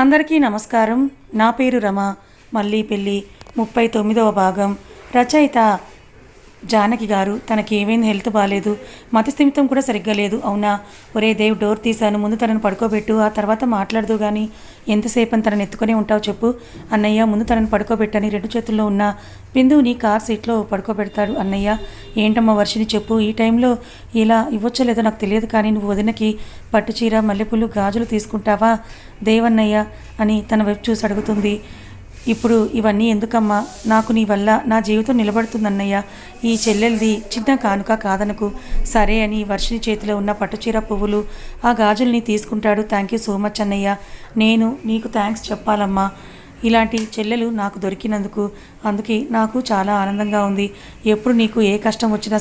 అందరికీ నమస్కారం. నా పేరు రమ. మళ్ళీ పెళ్ళి ముప్పై తొమ్మిదవ భాగం రచయిత జానకి గారు తనకి ఏమైంది హెల్త్ బాగాలేదు మతస్థిమితం కూడా సరిగ్గా లేదు. అవునా? ఒరే దేవ్ డోర్ తీశాను ముందు తనను పడుకోబెట్టు ఆ తర్వాత మాట్లాడదు కానీ ఎంతసేపు అని తనని ఎత్తుకునే ఉంటావు చెప్పు. అన్నయ్య ముందు తనను పడుకోబెట్టని రెండు చేతుల్లో ఉన్న బిందువుని కార్ సీట్లో పడుకోబెడతాడు అన్నయ్య. ఏంటమ్మా వర్షిని చెప్పు ఈ టైంలో ఇలా ఇవ్వచ్చో లేదో నాకు తెలియదు కానీ నువ్వు వదినకి పట్టుచీర మల్లెపూలు గాజులు తీసుకుంటావా? దేవన్నయ్య అని తన వైపు చూసి అడుగుతుంది. ఇప్పుడు ఇవన్నీ ఎందుకమ్మా? నాకు నీ వల్ల నా జీవితం నిలబడుతుందన్నయ్య. ఈ చెల్లెలది చిన్న కానుక కాదనకు. సరే అని వర్షిని చేతిలో ఉన్న పట్టుచీర పువ్వులు ఆ గాజుల్ని తీసుకుంటాడు. థ్యాంక్ యూ సో మచ్ అన్నయ్య. నేను నీకు థ్యాంక్స్ చెప్పాలమ్మా. ఇలాంటి చెల్లెలు నాకు దొరికినందుకు అందుకే నాకు చాలా ఆనందంగా ఉంది. ఎప్పుడు నీకు ఏ కష్టం వచ్చినా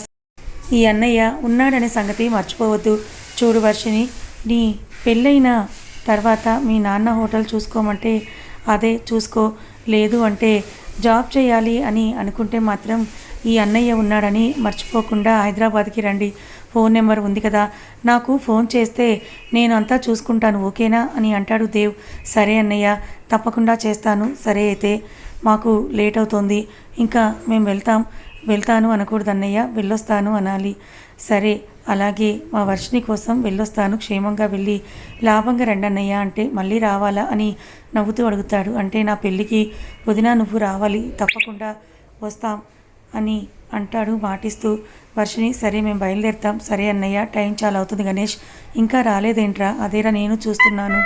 ఈ అన్నయ్య ఉన్నాడనే సంగతి మర్చిపోవద్దు. చూడు వర్షిని నీ పెళ్ళైన తర్వాత మీ నాన్న హోటల్ చూసుకోమంటే అదే చూసుకో లేదు అంటే జాబ్ చేయాలి అని అనుకుంటే మాత్రం ఈ అన్నయ్య ఉన్నాడని మర్చిపోకుండా హైదరాబాద్కి రండి. ఫోన్ నెంబర్ ఉంది కదా నాకు ఫోన్ చేస్తే నేను అంతా చూసుకుంటాను ఓకేనా అని అంటాడు దేవ్. సరే అన్నయ్య తప్పకుండా చేస్తాను. సరే అయితే మాకు లేట్ అవుతోంది. ఇంకా మేము వెళ్తాం. వెళ్తాను అనకూడదు అన్నయ్య వెళ్ళొస్తాను అనాలి. సరే అలాగే మా వర్షిని కోసం వెళ్ళొస్తాను క్షేమంగా వెళ్ళి లాభంగా రండి అంటే మళ్ళీ రావాలా అని నవ్వుతూ అడుగుతాడు. అంటే నా పెళ్ళికి పుదీనా నువ్వు రావాలి తప్పకుండా వస్తాం అని అంటాడు మాటిస్తూ. వర్షిని సరే మేము బయలుదేరుతాం. సరే అన్నయ్య టైం చాలా అవుతుంది గణేష్. ఇంకా రాలేదేంట్రా? అదేరా నేను చూస్తున్నాను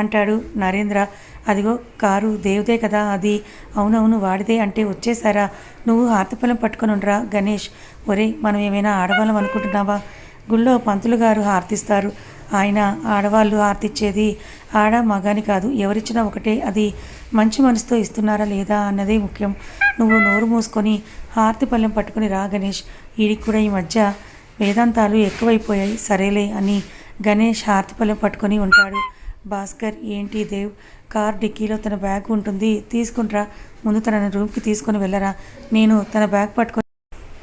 అంటాడు నరేంద్ర. అదిగో కారు దేవుదే కదా అది. అవునవును వాడిదే అంటే వచ్చేసారా? నువ్వు హారతిపళ్ళం పట్టుకొని ఉండరా గణేష్. ఒరే మనం ఏమైనా ఆడవాళ్ళం అనుకుంటున్నావా? గుళ్ళో పంతులు గారు హారతిస్తారు. ఆయన ఆడవాళ్ళు హారతిచ్చేది ఆడ మగాని కాదు ఎవరిచ్చినా ఒకటే. అది మంచి మనసుతో ఇస్తున్నారా లేదా అన్నదే ముఖ్యం. నువ్వు నోరు మూసుకొని హారతి పళ్ళెం పట్టుకుని రా గణేష్. వీడికి కూడా ఈ మధ్య వేదాంతాలు ఎక్కువైపోయాయి. సరేలే అని గణేష్ హారతి పళ్ళెం పట్టుకొని ఉంటాడు. భాస్కర్ ఏంటి దేవ్? కార్ డిక్కీలో తన బ్యాగ్ ఉంటుంది తీసుకుంట్రా. ముందు తన రూమ్కి తీసుకొని వెళ్ళరా. నేను తన బ్యాగ్ పట్టుకొని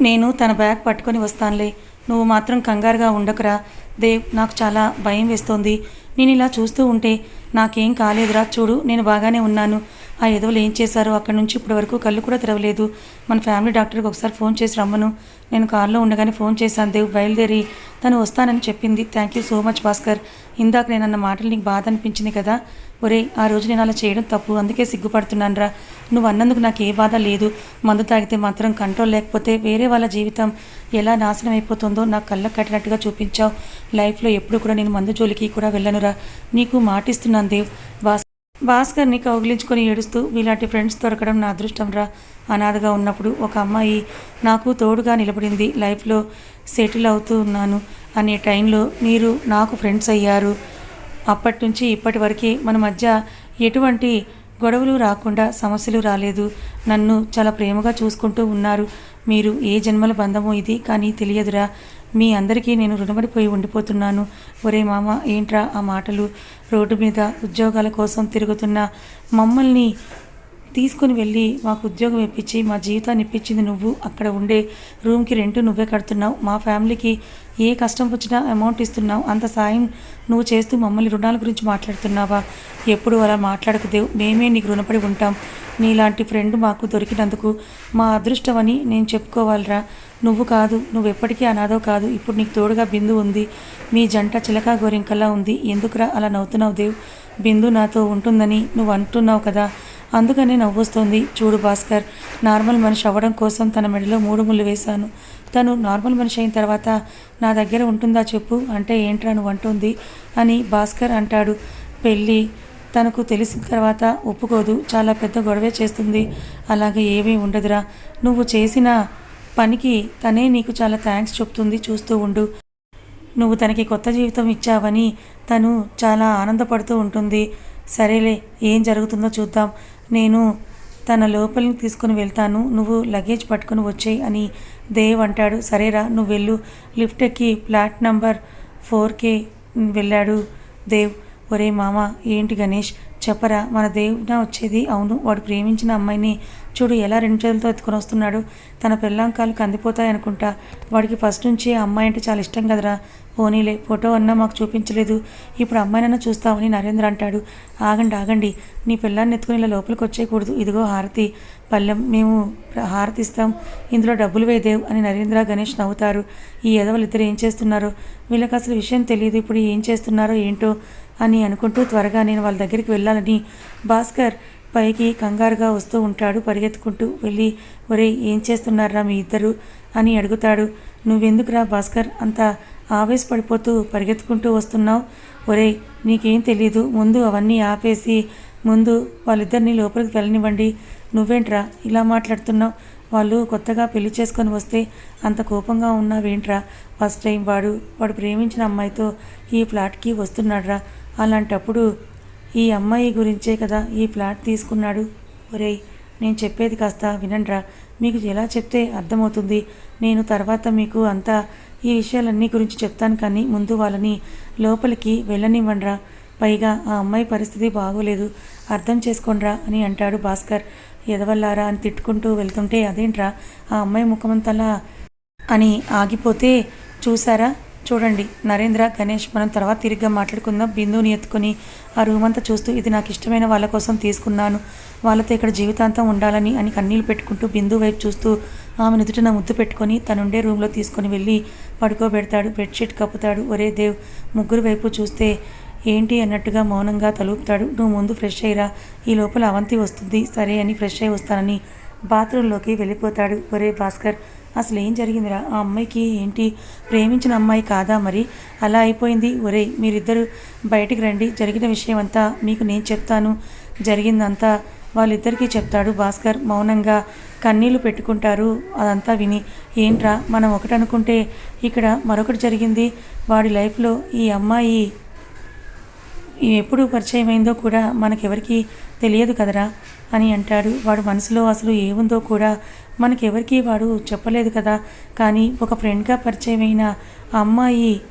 నేను తన బ్యాగ్ పట్టుకొని వస్తానులే. నువ్వు మాత్రం కంగారుగా ఉండకురా. దేవ్ నాకు చాలా భయం వేస్తోంది. నేను ఇలా చూస్తూ ఉంటే నాకేం కాలేదురా. చూడు నేను బాగానే ఉన్నాను. ఆ ఎదవలు ఏం చేశారో అక్కడి నుంచి ఇప్పటి వరకు కళ్ళు కూడా తెరవలేదు. మన ఫ్యామిలీ డాక్టర్కి ఒకసారి ఫోన్ చేసి రమ్మను. నేను కారులో ఉండగానే ఫోన్ చేశాను. దేవ్ బయలుదేరి. తను వస్తానని చెప్పింది. Thank you so much Bhaskar. ఇందాక నేను అన్న మాటలు నీకు బాధ అనిపించింది కదా? ఒరే ఆ రోజు నేను అలా చేయడం తప్పు. అందుకే సిగ్గుపడుతున్నాను రా. నువ్వు అన్నందుకు నాకు ఏ బాధ లేదు. మందు తాగితే మాత్రం కంట్రోల్ లేకపోతే వేరే వాళ్ళ జీవితం ఎలా నాశనం అయిపోతుందో నాకు కళ్ళకు కట్టినట్టుగా చూపించావు. లైఫ్లో ఎప్పుడు కూడా నేను మందు జోలికి కూడా వెళ్ళనురా నీకు మాటిస్తున్నాను దేవ్. భాస్ భాస్కర్ని కౌగిలించుకొని ఏడుస్తూ ఇలాంటి ఫ్రెండ్స్ దొరకడం నా అదృష్టం రా. అనాథగా ఉన్నప్పుడు ఒక అమ్మాయి నాకు తోడుగా నిలబడింది. లైఫ్లో సెటిల్ అవుతూ ఉన్నాను. అనే టైంలో మీరు నాకు ఫ్రెండ్స్ అయ్యారు. అప్పటి నుంచి ఇప్పటి వరకు మన మధ్య ఎటువంటి గొడవలు రాకుండా సమస్యలు రాలేదు. నన్ను చాలా ప్రేమగా చూసుకుంటూ ఉన్నారు. మీరు ఏ జన్మల బంధమో ఇది కానీ తెలియదురా. మీ అందరికీ నేను రుణపడిపోయి ఉండిపోతున్నాను. ఒరే మామ ఏంట్రా ఆ మాటలు? రోడ్డు మీద ఉద్యోగాల కోసం తిరుగుతున్న మమ్మల్ని తీసుకుని వెళ్ళి మాకు ఉద్యోగం ఇప్పించి మా జీవితాన్ని ఇప్పించింది నువ్వు. అక్కడ ఉండే రూమ్కి రెంట్ నువ్వే కడుతున్నావు. మా ఫ్యామిలీకి ఏ కష్టం వచ్చినా అమౌంట్ ఇస్తున్నావు. అంత సాయం నువ్వు చేస్తూ మమ్మల్ని రుణాల గురించి మాట్లాడుతున్నావా? ఎప్పుడు అలా మాట్లాడకదేవు మేమే నీకు రుణపడి ఉంటాం. నీలాంటి ఫ్రెండ్ మాకు దొరికినందుకు మా అదృష్టం అని నేను చెప్పుకోవాలిరా. నువ్వు కాదు నువ్వు ఎప్పటికీ అనాథో కాదు. ఇప్పుడు నీకు తోడుగా బిందు ఉంది. మీ జంట చిలక గోరింకల్లా ఉంది. ఎందుకురా అలా నవ్వుతున్నావు దేవ్? బిందు నాతో ఉంటుందని నువ్వు అంటున్నావు కదా. అందుకనే నవ్వొస్తోంది. చూడు భాస్కర్ నార్మల్ మనిషి అవ్వడం కోసం తన మెడలో మూడు ముళ్ళు వేశాను. తను నార్మల్ మనిషి అయిన తర్వాత నా దగ్గర ఉంటుందా చెప్పు? అంటే ఏంట్రా నువ్వు అంటుంది. అని భాస్కర్ అంటాడు. పెళ్ళి తనకు తెలిసిన తర్వాత ఒప్పుకోదు. చాలా పెద్ద గొడవే చేస్తుంది. అలాగే ఏమీ ఉండదురా. నువ్వు చేసిన పనికి తనే నీకు చాలా థ్యాంక్స్ చెప్తుంది. చూస్తూ ఉండు. నువ్వు తనకి కొత్త జీవితం ఇచ్చావని తను చాలా ఆనందపడుతూ ఉంటుంది. సరేలే ఏం జరుగుతుందో చూద్దాం. నేను తన లోపలికి తీసుకుని వెళ్తాను. నువ్వు లగేజ్ పట్టుకుని వచ్చేయి అని దేవ్ అంటాడు. సరేరా నువ్వు వెళ్ళు. లిఫ్ట్ ఎక్కి ఫ్లాట్ నంబర్ ఫోర్కే వెళ్ళాడు దేవ్. ఒరే మామ ఏంటి గణేష్? చెప్పరా మన దేవుడా వచ్చేది? అవును వాడు ప్రేమించిన అమ్మాయిని చూడు ఎలా రెండు చేతులతో ఎత్తుకొని వస్తున్నాడు. తన పెళ్ళాంకాలు కందిపోతాయి అనుకుంటా. వాడికి ఫస్ట్ నుంచి అమ్మాయి అంటే చాలా ఇష్టం కదరా. పోనీలే ఫోటో అన్నా మాకు చూపించలేదు. ఇప్పుడు అమ్మాయినన్నా చూస్తామని నరేంద్ర అంటాడు. ఆగండి ఆగండి. నీ పిల్లాన్ని ఎత్తుకుని ఇలా లోపలికి వచ్చేయకూడదు. ఇదిగో హారతి. పల్లెం మేము హారతి ఇస్తాం. ఇందులో డబ్బులు వేదేవ్ అని నరేంద్ర గణేష్ నవ్వుతారు. ఈ ఎదవలు ఇద్దరు ఏం చేస్తున్నారో? వీళ్ళకి అసలు విషయం తెలియదు ఇప్పుడు ఏం చేస్తున్నారో ఏంటో అని అనుకుంటూ త్వరగా నేను వాళ్ళ దగ్గరికి వెళ్ళాలని. భాస్కర్ పైకి కంగారుగా వస్తూ ఉంటాడు పరిగెత్తుకుంటూ వెళ్ళి ఒరే ఏం చేస్తున్నారా మీ ఇద్దరు? అని అడుగుతాడు. నువ్వెందుకురా భాస్కర్? అంత ఆవేశపడిపోతూ పరిగెత్తుకుంటూ వస్తున్నావు? ఒరే నీకేం తెలీదు. ముందు అవన్నీ ఆపేసి ముందు వాళ్ళిద్దరిని లోపలికి వెళ్ళనివ్వండి. నువ్వేంట్రా ఇలా మాట్లాడుతున్నావు? వాళ్ళు కొత్తగా పెళ్ళి చేసుకొని వస్తే అంత కోపంగా ఉన్నావేంట్రా? ఫస్ట్ టైం వాడు వాడు ప్రేమించిన అమ్మాయితో ఈ ఫ్లాట్కి వస్తున్నాడ్రా. అలాంటప్పుడు ఈ అమ్మాయి గురించే కదా ఈ ఫ్లాట్ తీసుకున్నాడు? ఒరేయ్ నేను చెప్పేది కాస్త వినండ్రా. మీకు ఎలా చెప్తే అర్థమవుతుంది. నేను తర్వాత మీకు అంతా ఈ విషయాలన్నీ గురించి చెప్తాను కానీ ముందు వాళ్ళని లోపలికి వెళ్ళనివ్వండ్రా. పైగా ఆ అమ్మాయి పరిస్థితి బాగోలేదు. అర్థం చేసుకోండ్రా అని అంటాడు భాస్కర్. ఎదవల్లారా అని తిట్టుకుంటూ వెళ్తుంటే అదేంట్రా? ఆ అమ్మాయి ముఖమంతలా అని ఆగిపోతే చూసారా చూడండి నరేంద్ర గణేష్ మనం తర్వాత తిరిగ్గా మాట్లాడుకుందాం. బిందుని ఎత్తుకొని ఆ రూమ్ అంతా చూస్తూ ఇది నాకు ఇష్టమైన వాళ్ళ కోసం తీసుకున్నాను. వాళ్ళతో ఇక్కడ జీవితాంతం ఉండాలని అని కన్నీళ్ళు పెట్టుకుంటూ బిందు వైపు చూస్తూ ఆమె నుదుటిన ముద్దు పెట్టుకొని తనుండే రూమ్లో తీసుకొని వెళ్ళి పడుకోబెడతాడు బెడ్షీట్ కప్పుతాడు. ఒరే దేవ్ ముగ్గురు వైపు చూస్తే ఏంటి అన్నట్టుగా మౌనంగా తలుపుతాడు. నువ్వు ముందు ఫ్రెష్ అయ్యిరా ఈ లోపల అవంతి వస్తుంది. సరే అని ఫ్రెష్ అయి వస్తానని బాత్రూంలోకి వెళ్ళిపోతాడు. ఒరే భాస్కర్ అసలు ఏం జరిగిందిరా? ఆ అమ్మాయికి ఏంటి? ప్రేమించిన అమ్మాయి కాదా మరి? అలా అయిపోయింది. ఒరే మీరిద్దరు బయటికి రండి. జరిగిన విషయం అంతా మీకు నేను చెప్తాను. జరిగిందంతా వాళ్ళిద్దరికీ చెప్తాడు భాస్కర్. మౌనంగా కన్నీళ్ళు పెట్టుకుంటారు. అదంతా విని ఏంట్రా మనం ఒకటనుకుంటే ఇక్కడ మరొకటి జరిగింది. వాడి లైఫ్లో ఈ అమ్మాయి ఎప్పుడు పరిచయం అయిందో కూడా మనకెవరికి తెలియదు కదరా అని అంటాడు. వాడు మనసులో అసలు ఏముందో కూడా మనకెవరికి వాడు చెప్పలేదు కదా. కానీ ఒక ఫ్రెండ్గా పరిచయమైన అమ్మాయి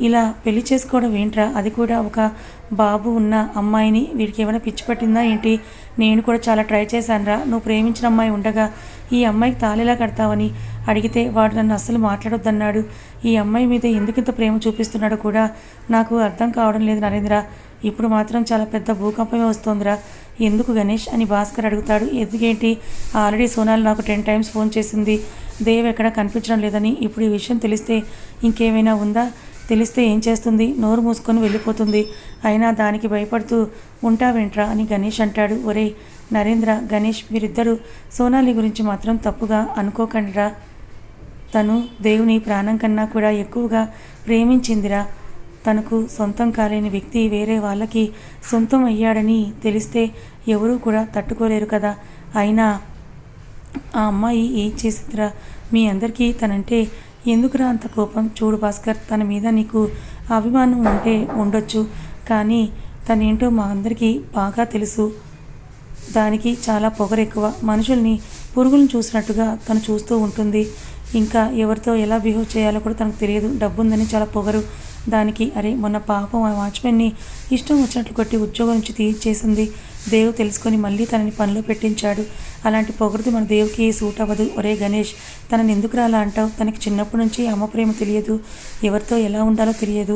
ఇలా పెళ్ళి చేసుకోవడం ఏంట్రా? అది కూడా ఒక బాబు ఉన్న అమ్మాయిని వీడికి ఏమైనా పిచ్చి పట్టిందా ఏంటి? నేను కూడా చాలా ట్రై చేశానురా. నువ్వు ప్రేమించిన అమ్మాయి ఉండగా ఈ అమ్మాయికి తాళేలా కడతావని అడిగితే వాడు నన్ను అస్సలు మాట్లాడొద్దన్నాడు. ఈ అమ్మాయి మీద ఎందుకు ఇంత ప్రేమ చూపిస్తున్నాడో కూడా నాకు అర్థం కావడం లేదు నరేంద్ర. ఇప్పుడు మాత్రం చాలా పెద్ద భూకంపమే వస్తోందిరా. ఎందుకు గణేష్ అని భాస్కర్ అడుగుతాడు. ఎందుకేంటి? ఆల్రెడీ సోనాల్ నాకు టెన్ టైమ్స్ ఫోన్ చేసింది. దేవ్ ఎక్కడ కనిపించడం లేదని ఇప్పుడు ఈ విషయం తెలిస్తే ఇంకేమైనా ఉందా? తెలిస్తే ఏం చేస్తుంది? నోరు మూసుకొని వెళ్ళిపోతుంది. అయినా దానికి భయపడుతూ ఉంటావేంట్రా అని గణేష్ అంటాడు. ఒరే నరేంద్ర గణేష్ మీరిద్దరూ సోనాలి గురించి మాత్రం తప్పుగా అనుకోకండిరా. తను దేవుని ప్రాణం కన్నా కూడా ఎక్కువగా ప్రేమించిందిరా. తనకు సొంతం కాలేని వ్యక్తి వేరే వాళ్ళకి సొంతం అయ్యాడని తెలిస్తే ఎవరూ కూడా తట్టుకోలేరు కదా. అయినా ఆ అమ్మాయి ఏం చేసిందిరా? మీ అందరికీ తనంటే ఎందుకురా అంత కోపం? చూడు భాస్కర్ తన మీద నీకు అభిమానం ఉంటే ఉండొచ్చు కానీ తనేంటో మా అందరికీ బాగా తెలుసు. దానికి చాలా పొగరెక్కువ మనుషుల్ని పురుగులను చూసినట్టుగా తను చూస్తూ ఉంటుంది. ఇంకా ఎవరితో ఎలా బిహేవ్ చేయాలో కూడా తనకు తెలియదు. డబ్బుందని చాలా పొగరు. దానికి అరే మొన్న పాపం ఆ వాచ్మెన్ని ఇష్టం వచ్చినట్లు కొట్టి ఉద్యోగం నుంచి తీర్చేసింది. దేవు తెలుసుకొని మళ్ళీ తనని పనిలో పెట్టించాడు. అలాంటి పొగరుది మన దేవుకి సూట్ అవ్వదు. ఒరే గణేష్ తనని ఎందుకు రాలా అంటావు? తనకి చిన్నప్పటి నుంచి అమ్మ ప్రేమ తెలియదు. ఎవరితో ఎలా ఉండాలో తెలియదు.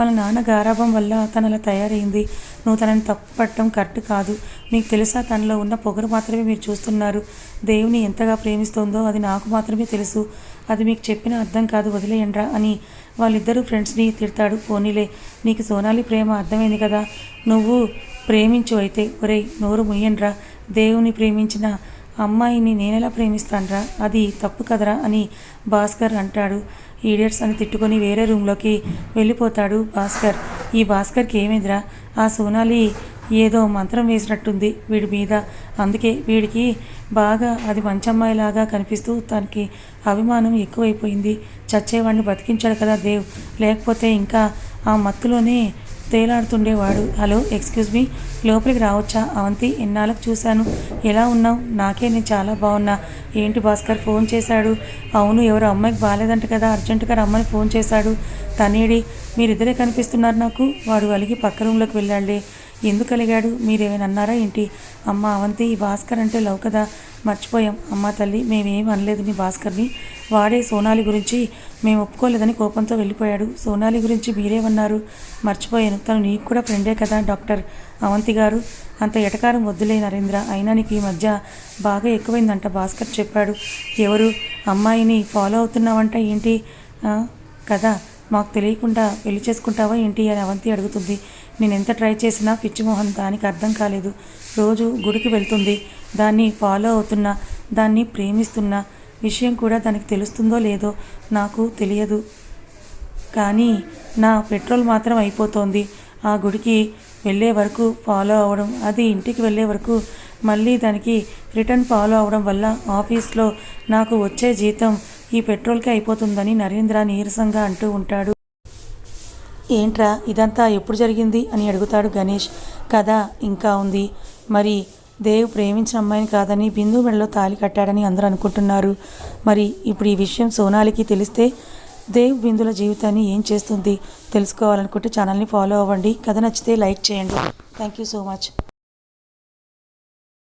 వాళ్ళ నాన్న గారాభం వల్ల తను అలా తయారైంది. నువ్వు తనని తప్పు పట్టడం కరెక్ట్ కాదు. నీకు తెలుసా తనలో ఉన్న పొగరు మాత్రమే మీరు చూస్తున్నారు. దేవుని ఎంతగా ప్రేమిస్తోందో అది నాకు మాత్రమే తెలుసు. అది మీకు చెప్పిన అర్థం కాదు వదిలేయండ్రా అని వాళ్ళిద్దరూ ఫ్రెండ్స్ని తిడతాడు. పోనీలే నీకు సోనాలి ప్రేమ అర్థమైంది కదా. నువ్వు ప్రేమించు అయితే ఒరేయ్ నోరు ముయ్యండ్రా దేవుని ప్రేమించిన అమ్మాయిని నేనెలా ప్రేమిస్తాన్రా? అది తప్పు కదరా అని భాస్కర్ అంటాడు. ఈడియట్స్ అని తిట్టుకొని వేరే రూమ్లోకి వెళ్ళిపోతాడు భాస్కర్. ఈ భాస్కర్కి ఏమైందిరా? ఆ సోనాలి ఏదో మంత్రం వేసినట్టుంది వీడి మీద. అందుకే వీడికి బాగా అది మంచి అమ్మాయిలాగా కనిపిస్తూ తనకి అభిమానం ఎక్కువైపోయింది. చచ్చేవాడిని బతికించాడు కదా దేవ్. లేకపోతే ఇంకా ఆ మత్తులోనే తేలాడుతుండేవాడు. హలో ఎక్స్క్యూజ్ మీ లోపలికి రావచ్చా? అవంతి ఎన్నాళ్ళకు చూశాను. ఎలా ఉన్నావు? నాకే నేను చాలా బాగున్నా ఏంటి భాస్కర్ ఫోన్ చేశాడు? అవును ఎవరు అమ్మాయికి బాగాలేదంట కదా అర్జెంటుగా రమ్మని ఫోన్ చేశాడు. తనేడి మీరిద్దరే కనిపిస్తున్నారు నాకు. వాడు అలిగి పక్క రూమ్లోకి వెళ్ళాడే ఎందుకు అలిగాడు? మీరేమైనా అన్నారా ఏంటి? అమ్మ అవంతి ఈ భాస్కర్ అంటే లవ్ కదా. మర్చిపోయాం. అమ్మ తల్లి మేమేం అనలేదు నీ భాస్కర్ని. వాడే సోనాలి గురించి మేము ఒప్పుకోలేదని కోపంతో వెళ్ళిపోయాడు. సోనాలి గురించి మీరేమన్నారు? మర్చిపోయాను. తను నీకు కూడా ఫ్రెండే కదా డాక్టర్. అవంతి గారు అంత ఎటకారం వద్దులే నరేంద్ర. అయినా నీకు ఈ మధ్య బాగా ఎక్కువైందంట భాస్కర్ చెప్పాడు. ఎవరు? అమ్మాయిని ఫాలో అవుతున్నావంట ఏంటి? కదా. మాకు తెలియకుండా పెళ్ళి చేసుకుంటావా ఏంటి అని అవంతి అడుగుతుంది. నేను ఎంత ట్రై చేసినా పిచ్చిమోహన్ దానికి అర్థం కాలేదు. రోజు గుడికి వెళ్తుంది. దాన్ని ఫాలో అవుతున్నా దాన్ని ప్రేమిస్తున్నా. విషయం కూడా దానికి తెలుస్తుందో లేదో నాకు తెలియదు. కానీ నా పెట్రోల్ మాత్రం అయిపోతోంది. ఆ గుడికి వెళ్ళే వరకు ఫాలో అవ్వడం అది ఇంటికి వెళ్ళే వరకు మళ్ళీ దానికి రిటర్న్ ఫాలో అవ్వడం వల్ల ఆఫీస్లో నాకు వచ్చే జీతం ఈ పెట్రోల్కి అయిపోతుందని నరేంద్ర నీరసంగా అంటూ ఉంటాడు. ఏంట్రా ఇదంతా ఎప్పుడు జరిగింది? అని అడుగుతాడు గణేష్. కథ ఇంకా ఉంది. మరి దేవ్ ప్రేమించిన అమ్మాయిని కాదని బిందు మెడలో తాలి కట్టాడని అందరూ అనుకుంటున్నారు. మరి ఇప్పుడు ఈ విషయం సోనాలికి తెలిస్తే దేవ్ బిందుల జీవితాన్ని ఏం చేస్తుంది? తెలుసుకోవాలనుకుంటే ఛానల్ని ఫాలో అవ్వండి. కథ నచ్చితే లైక్ చేయండి. Thank you so much.